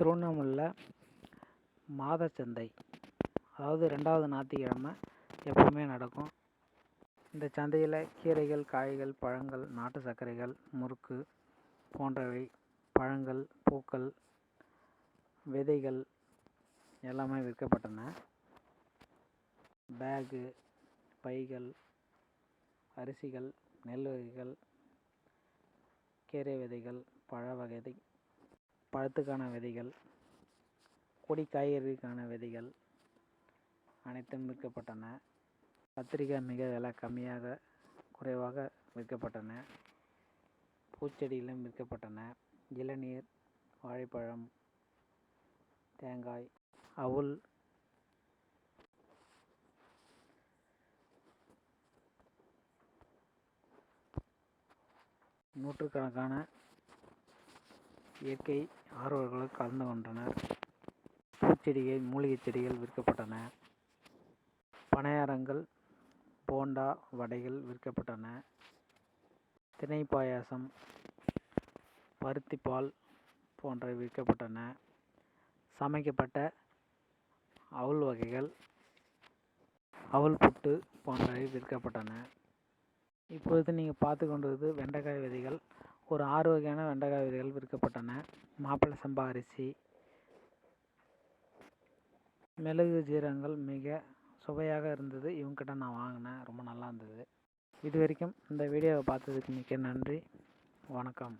திருவண்ணாமலையில் மாதச்சந்தை அதாவது ரெண்டாவது ஞாயிற்றுக்கிழம எப்பவுமே நடக்கும். இந்த சந்தையில் கீரைகள் காய்கள் பழங்கள் நாட்டு சர்க்கரைகள் முறுக்கு போன்றவை பழங்கள் பூக்கள் விதைகள் எல்லாமே விற்கப்பட்டன. பேகு பைகள் அரிசிகள் நெல் வகைகள் கீரை விதைகள் பழ வகை பழத்துக்கான விதைகள் கொடி காய்கறிக்கான விதைகள் அனைத்தும் விற்கப்பட்டன. கத்திரிக்காய் மிக விலை கம்மியாக குறைவாக விற்கப்பட்டன. பூச்செடிகளும் விற்கப்பட்டன. இளநீர் வாழைப்பழம் தேங்காய் அவுல் நூற்றுக்கணக்கான இயற்கை ஆர்வலர்கள் கலந்து கொண்டனர். பூச்செடிகள் மூலிகைச் செடிகள் விற்கப்பட்டன. பணியாரங்கள் போண்டா வடைகள் விற்கப்பட்டன. திணை பாயாசம் பருத்திப்பால் போன்றவை விற்கப்பட்டன. சமைக்கப்பட்ட அவுல் வகைகள் அவுல் புட்டு போன்றவை விற்கப்பட்டன. இப்பொழுது நீங்கள் பார்த்து கொண்டிருப்பது வெண்டைக்காய் விதைகள். ஒரு ஆறு வகையான வெண்டைக்காய் விதைகள் விற்கப்பட்டன. மாப்பிள்ளை சம்பா அரிசி மிளகு ஜீரகங்கள் மிக சுவையாக இருந்தது. இவங்ககிட்ட நான் வாங்கினேன். ரொம்ப நல்லா இருந்தது. இது வரைக்கும் இந்த வீடியோவை பார்த்ததுக்கு மிக்க நன்றி. வணக்கம்.